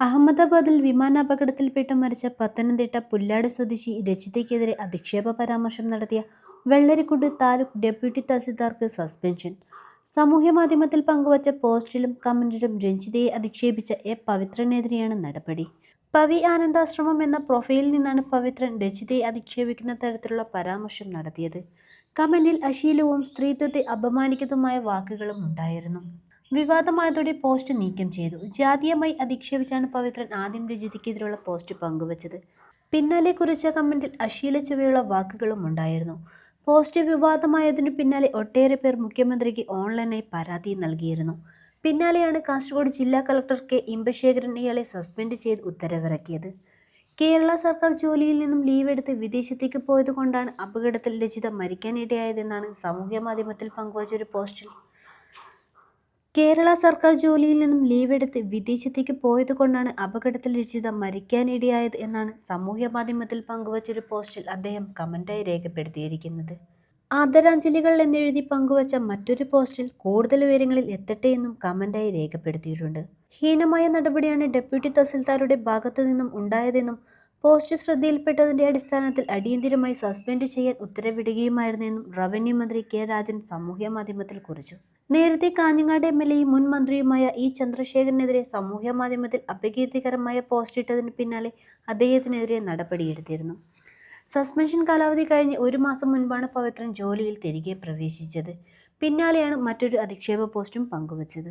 അഹമ്മദാബാദിൽ വിമാനാപകടത്തിൽപ്പെട്ട് മരിച്ച പത്തനംതിട്ട പുല്ലാട് സ്വദേശി രജിതയ്ക്കെതിരെ അധിക്ഷേപ പരാമർശം നടത്തിയ വെള്ളരിക്കുണ്ട് താലൂക്ക് ഡെപ്യൂട്ടി തഹസിൽദാർക്ക് സസ്പെൻഷൻ. സമൂഹമാധ്യമത്തിൽ പങ്കുവച്ച പോസ്റ്റിലും കമന്റിലും രഞ്ജിതയെ അധിക്ഷേപിച്ച എ പവിത്രനെതിരെയാണ് നടപടി. പവി ആനന്ദാശ്രമം എന്ന പ്രൊഫൈലിൽ നിന്നാണ് പവിത്രൻ രജിതയെ അധിക്ഷേപിക്കുന്ന തരത്തിലുള്ള പരാമർശം നടത്തിയത്. കമന്റിൽ അശീലവും സ്ത്രീത്വത്തെ അപമാനിക്കുന്നതുമായ വാക്കുകളും ഉണ്ടായിരുന്നു. വിവാദമായതോടെ പോസ്റ്റ് നീക്കം ചെയ്തു. ജാതീയമായി അധിക്ഷേപിച്ചാണ് പവിത്രൻ ആദ്യം രജിതയ്ക്കെതിരെയുള്ള പോസ്റ്റ് പങ്കുവച്ചത്. പിന്നാലെ കുറിച്ച കമന്റിൽ അശ്ലീല ചുവയുള്ള വാക്കുകളും ഉണ്ടായിരുന്നു. പോസ്റ്റ് വിവാദമായതിനു പിന്നാലെ ഒട്ടേറെ പേർ മുഖ്യമന്ത്രിക്ക് ഓൺലൈനായി പരാതി നൽകിയിരുന്നു. പിന്നാലെയാണ് കാസർഗോഡ് ജില്ലാ കളക്ടർ കെ. ഇമ്പശേഖരൻ ഇയാളെ സസ്പെൻഡ് ചെയ്ത് ഉത്തരവിറക്കിയത്. കേരള സർക്കാർ ജോലിയിൽ നിന്നും ലീവ് എടുത്ത് വിദേശത്തേക്ക് പോയതുകൊണ്ടാണ് അപകടത്തിൽ രചിത മരിക്കാനിടയായതെന്നാണ് സാമൂഹ്യ മാധ്യമത്തിൽ പങ്കുവച്ചൊരു പോസ്റ്റിൽ കേരള സർക്കാർ ജോലിയിൽ നിന്നും ലീവ് എടുത്ത് വിദേശത്തേക്ക് പോയതുകൊണ്ടാണ് അപകടത്തിൽ രചിത മരിക്കാനിടയായത് എന്നാണ് സാമൂഹ്യ മാധ്യമത്തിൽ പങ്കുവച്ചൊരു പോസ്റ്റിൽ അദ്ദേഹം കമന്റായി രേഖപ്പെടുത്തിയിരിക്കുന്നത്. ആദരാഞ്ജലികൾ എന്നെഴുതി പങ്കുവച്ച മറ്റൊരു പോസ്റ്റിൽ കൂടുതൽ വിവരങ്ങളിൽ എത്തട്ടെ എന്നും കമന്റായി രേഖപ്പെടുത്തിയിട്ടുണ്ട്. ഹീനമായ നടപടിയാണ് ഡെപ്യൂട്ടി തഹസിൽദാരുടെ ഭാഗത്തു നിന്നും ഉണ്ടായതെന്നും പോസ്റ്റ് ശ്രദ്ധയിൽപ്പെട്ടതിന്റെ അടിസ്ഥാനത്തിൽ അടിയന്തിരമായി സസ്പെൻഡ് ചെയ്യാൻ ഉത്തരവിടുകയുമായിരുന്നെന്നും റവന്യൂ മന്ത്രി കെ രാജൻ സാമൂഹ്യ മാധ്യമത്തിൽ കുറിച്ചു. നേരത്തെ കാഞ്ഞങ്ങാട് എം എൽ എയും മുൻ മന്ത്രിയുമായ ഇ ചന്ദ്രശേഖരനെതിരെ സമൂഹ മാധ്യമത്തിൽ അപകീർത്തികരമായ പോസ്റ്റ് ഇട്ടതിന് പിന്നാലെ അദ്ദേഹത്തിനെതിരെ നടപടിയെടുത്തിരുന്നു. സസ്പെൻഷൻ കാലാവധി കഴിഞ്ഞ് ഒരു മാസം മുൻപാണ് പവിത്രൻ ജോലിയിൽ തിരികെ പ്രവേശിച്ചത്. പിന്നാലെയാണ് മറ്റൊരു അധിക്ഷേപ പോസ്റ്റും പങ്കുവച്ചത്.